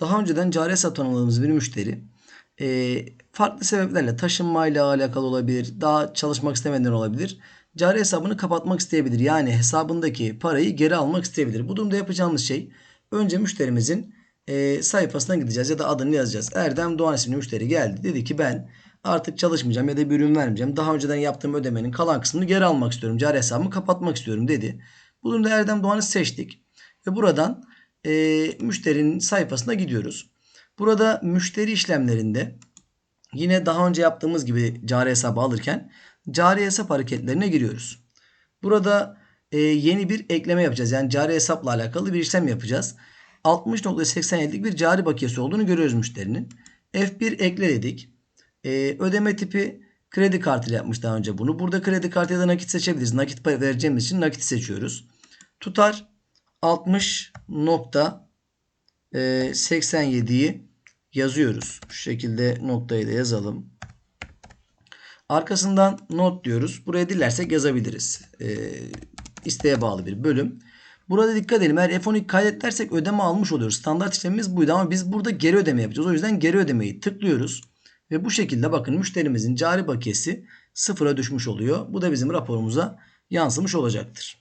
daha önceden cari hesap tanımladığımız bir müşteri e, farklı sebeplerle taşınmayla alakalı olabilir, daha çalışmak istemeden olabilir. Cari hesabını kapatmak isteyebilir. Yani hesabındaki parayı geri almak isteyebilir. Bu durumda yapacağımız şey önce müşterimizin e, sayfasına gideceğiz ya da adını yazacağız. Erdem Doğan isimli müşteri geldi. Dedi ki ben artık çalışmayacağım ya da bir ürün vermeyeceğim. Daha önceden yaptığım ödemenin kalan kısmını geri almak istiyorum. Cari hesabımı kapatmak istiyorum dedi. Bu durumda Erdem Doğan'ı seçtik. Ve buradan e, müşterinin sayfasına gidiyoruz. Burada müşteri işlemlerinde yine daha önce yaptığımız gibi cari hesabı alırken cari hesap hareketlerine giriyoruz. Burada e, yeni bir ekleme yapacağız. Yani cari hesapla alakalı bir işlem yapacağız. 60.87'lik bir cari bakiyesi olduğunu görüyoruz müşterinin. F1 ekle dedik. E, ödeme tipi kredi kartıyla yapmış daha önce bunu. Burada kredi kartı ya da nakit seçebiliriz. Nakit vereceğimiz için nakit seçiyoruz. Tutar 60.87'yi yazıyoruz. Şu şekilde noktayı da yazalım. Arkasından not diyoruz. Buraya dilersek yazabiliriz. Ee, isteğe bağlı bir bölüm. Burada dikkat edelim. Eğer F12 kaydet ödeme almış oluyoruz. Standart işlemimiz buydu ama biz burada geri ödeme yapacağız. O yüzden geri ödemeyi tıklıyoruz. Ve bu şekilde bakın müşterimizin cari bakiyesi sıfıra düşmüş oluyor. Bu da bizim raporumuza yansımış olacaktır.